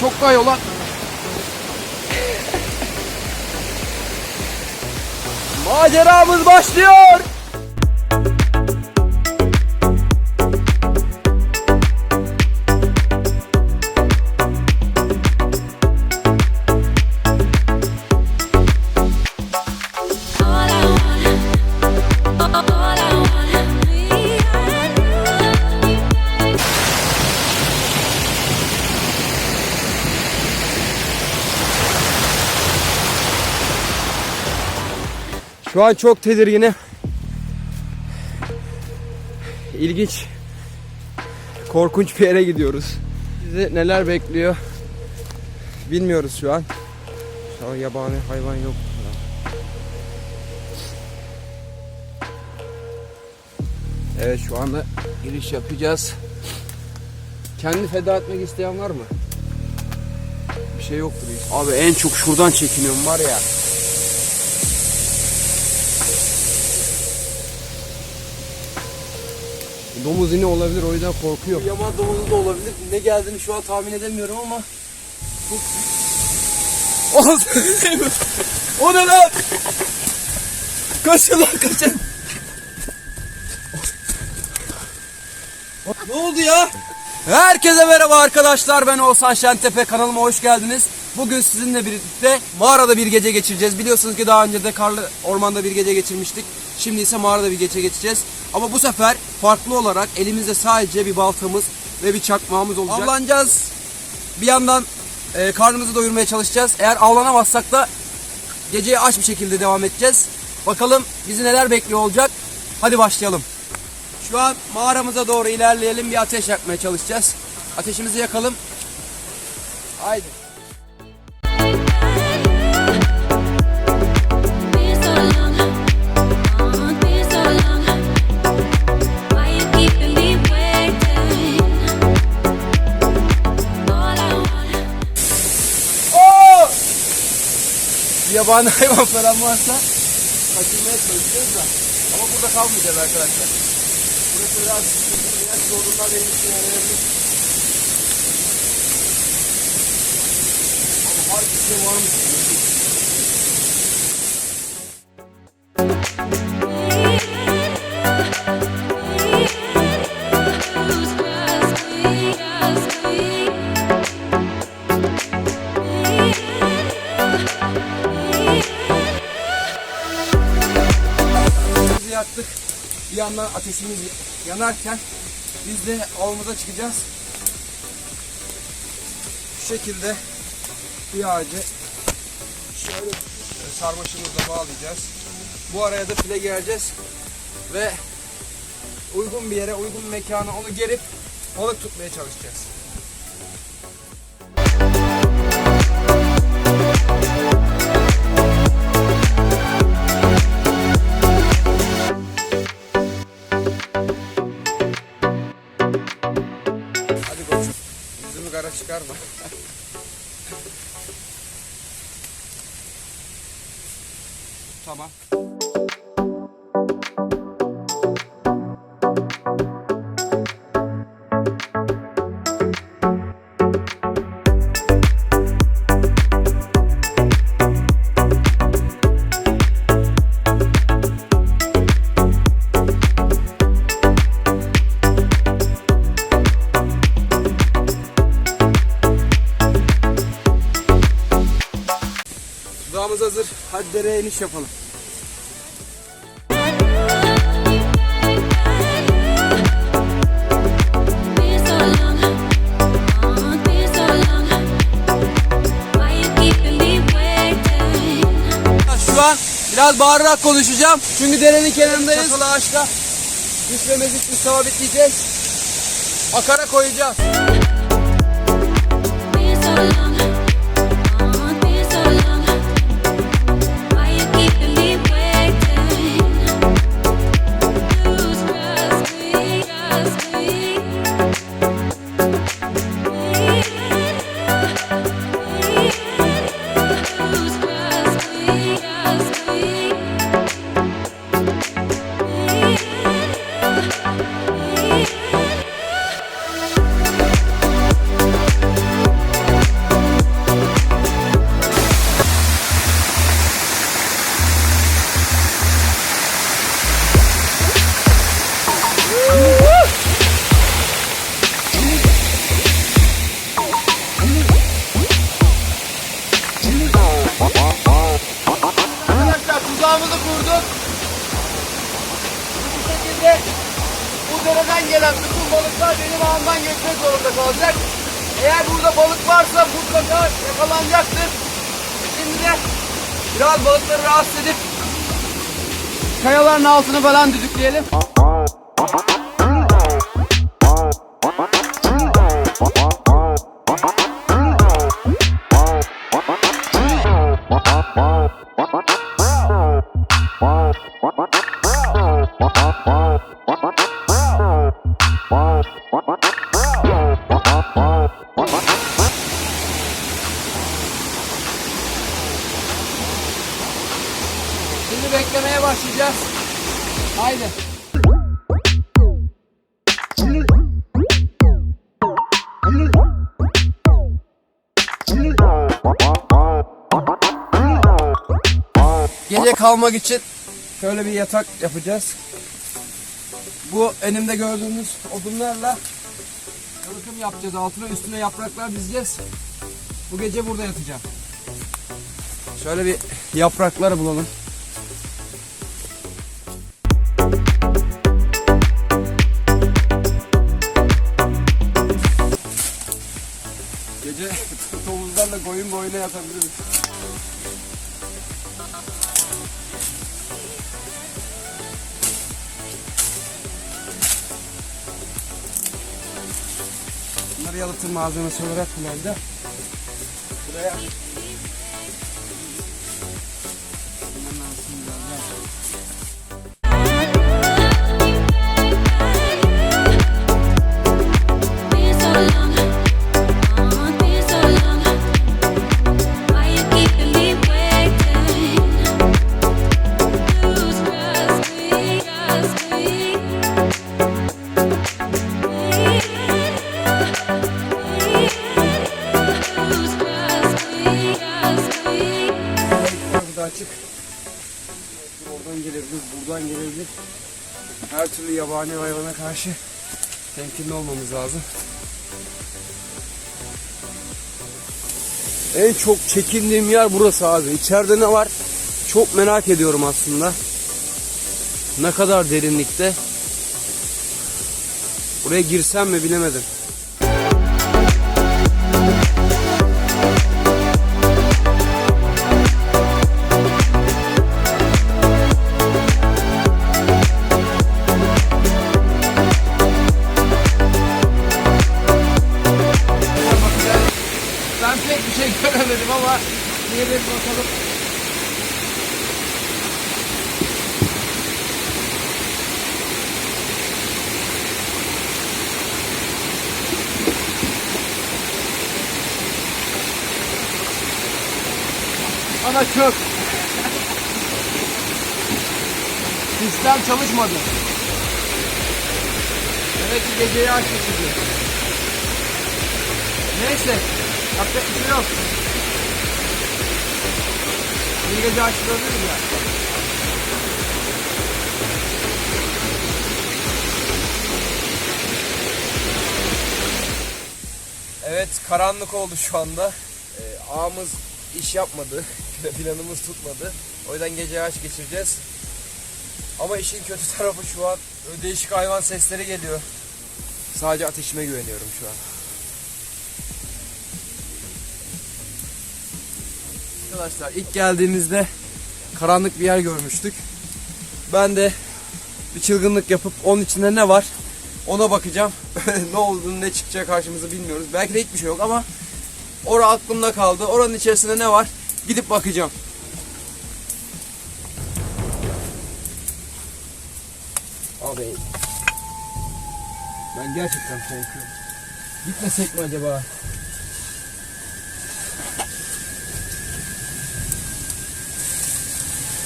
çok kayıyor lan. Maceramız başlıyor. Şu an çok tedirginim. İlginç, korkunç bir yere gidiyoruz. Bizi neler bekliyor bilmiyoruz şu an. Şu an yabani hayvan yok. Evet şu anda giriş yapacağız. Kendi feda etmek isteyen var mı? Bir şey yoktur. Abi en çok şuradan çekiniyorum var ya. Domuz yine olabilir o yüzden korkuyorum. Yaman domuzu da olabilir. Ne geldiğini şu an tahmin edemiyorum ama çok o ne lan? Kaçın lan kaçın. ne oldu ya? Herkese merhaba arkadaşlar ben Oğuzhan Şentepe kanalıma hoş geldiniz. Bugün sizinle birlikte mağarada bir gece geçireceğiz. Biliyorsunuz ki daha önce de karlı ormanda bir gece geçirmiştik. Şimdi ise mağarada bir gece geçeceğiz. Ama bu sefer farklı olarak elimizde sadece bir baltamız ve bir çakmağımız olacak. Avlanacağız. Bir yandan e, karnımızı doyurmaya çalışacağız. Eğer avlanamazsak da geceye aç bir şekilde devam edeceğiz. Bakalım bizi neler bekliyor olacak. Hadi başlayalım. Şu an mağaramıza doğru ilerleyelim. Bir ateş yakmaya çalışacağız. Ateşimizi yakalım. Haydi. Yabani hayvan falan varsa kaçırmaya çalışıyoruz da. Ama burada kalmayacağız arkadaşlar. Burası biraz biraz zorunlar benim için yarayabilir. Ama harbi bir şey varmış. Yaktık. Bir yandan ateşimiz yanarken biz de avımıza çıkacağız. Şu şekilde bir ağacı şöyle sarmaşımızla bağlayacağız. Bu araya da file gereceğiz ve uygun bir yere, uygun bir mekana onu gerip balık tutmaya çalışacağız. Keeping me waiting? Şu an biraz bağırarak konuşacağım. Çünkü derenin kenarındayız. Çakıl ağaçta düşmemesi için sabitleyeceğiz. Akara koyacağız. Şekilde bu dereden gelen bütün balıklar benim ağımdan geçmek zorunda kalacak. Eğer burada balık varsa mutlaka yakalanacaktır. Şimdi de biraz balıkları rahatsız edip kayaların altını falan düdükleyelim. Şimdi beklemeye başlayacağız. Haydi. Gece kalmak için şöyle bir yatak yapacağız. Bu elimde gördüğünüz odunlarla yalıtım yapacağız altına üstüne yapraklar dizeceğiz. Bu gece burada yatacağım. Şöyle bir yaprakları bulalım. Gece domuzlarla koyun boyuna yatabiliriz. Yalıtım malzemesi olarak kullanacağım. Buraya türlü yabani hayvana karşı temkinli olmamız lazım. En çok çekindiğim yer burası abi. İçeride ne var? Çok merak ediyorum aslında. Ne kadar derinlikte? Buraya girsem mi bilemedim. Ana çöp. Sistem çalışmadı. Evet geceyi aç geçirdi. Neyse. Yapacak bir şey yok. Bir gece açılabiliriz ya. Evet karanlık oldu şu anda. Ee, ağımız iş yapmadı. Planımız tutmadı. O yüzden gece aç geçireceğiz. Ama işin kötü tarafı şu an değişik hayvan sesleri geliyor. Sadece ateşime güveniyorum şu an. Arkadaşlar ilk geldiğimizde karanlık bir yer görmüştük. Ben de bir çılgınlık yapıp onun içinde ne var ona bakacağım. ne olduğunu ne çıkacak karşımıza bilmiyoruz. Belki de hiçbir şey yok ama ora aklımda kaldı. Oranın içerisinde ne var gidip bakacağım. Abi ben gerçekten korkuyorum. Gitmesek mi acaba?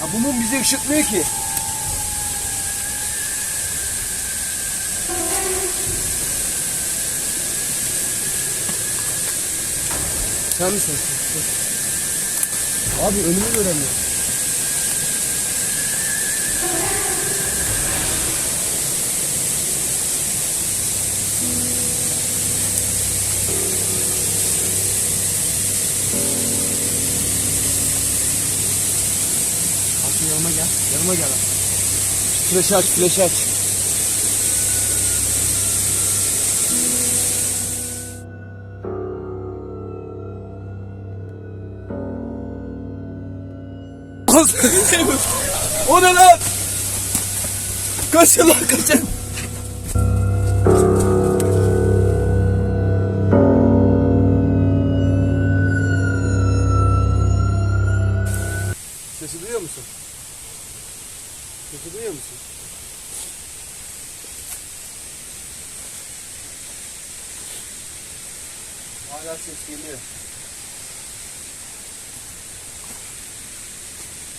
Ya bu mum bizi ışıtmıyor ki. Sen misin? Abi önümü göremiyorum. Aslı yanıma gel. Yanıma gel. Flaşı aç, flaşı aç. O ne lan? Kaçın lan kaçın. Sesi duyuyor musun? Sesi duyuyor musun? Hala ses geliyor.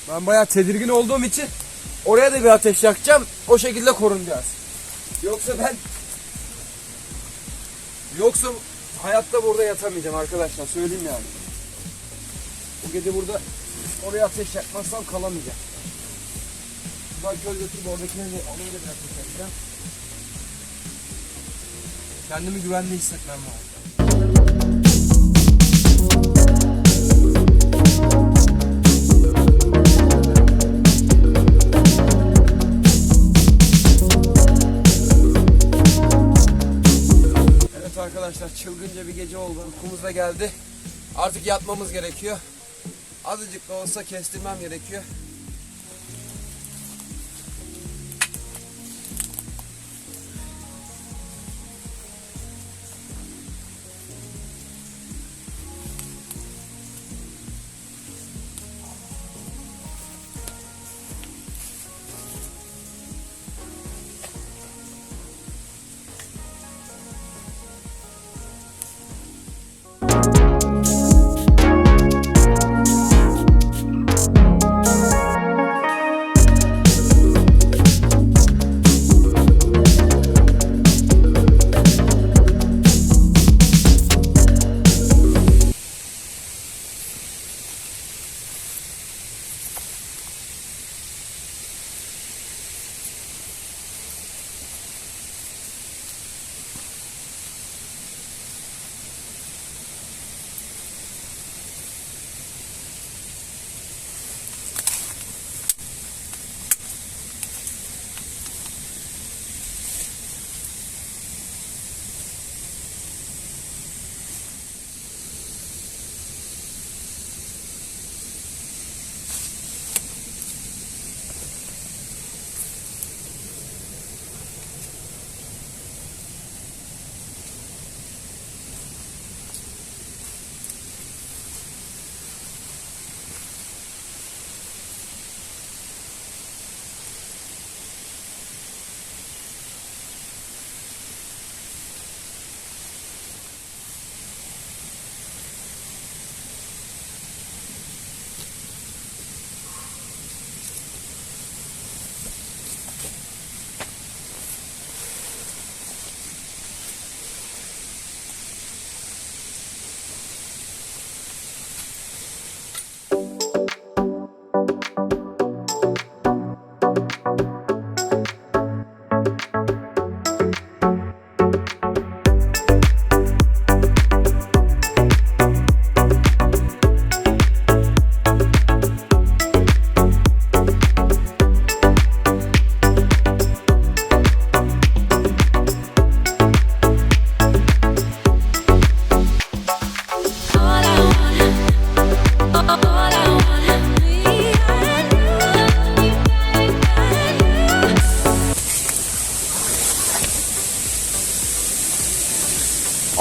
Ben bayağı tedirgin olduğum için oraya da bir ateş yakacağım. O şekilde korunacağız. Yoksa ben yoksa hayatta burada yatamayacağım arkadaşlar söyleyeyim yani. Bu gece burada oraya ateş yakmazsam kalamayacağım. Belki öyle götürüp oradakileri de oraya da bir ateş yakacağım. Kendimi güvende hissetmem lazım. Arkadaşlar çılgınca bir gece oldu. Uykumuz da geldi. Artık yatmamız gerekiyor. Azıcık da olsa kestirmem gerekiyor.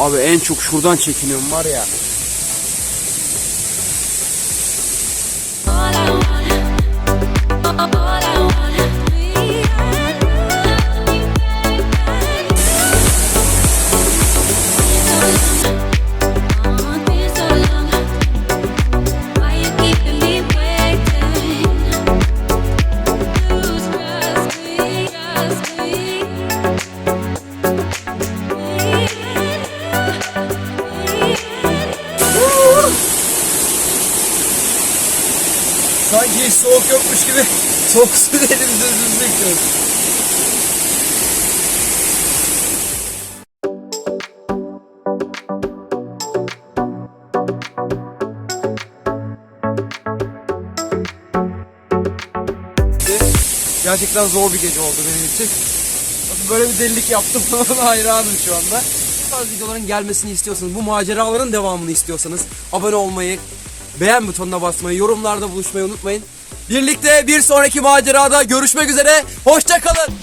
Abi en çok şuradan çekiniyorum var ya. Gibi soğuk su elimizde diyoruz. Gerçekten zor bir gece oldu benim için. Böyle bir delilik yaptım ona hayranım şu anda. Bu tarz videoların gelmesini istiyorsanız, bu maceraların devamını istiyorsanız abone olmayı, beğen butonuna basmayı, yorumlarda buluşmayı unutmayın. Birlikte bir sonraki macerada görüşmek üzere. Hoşçakalın.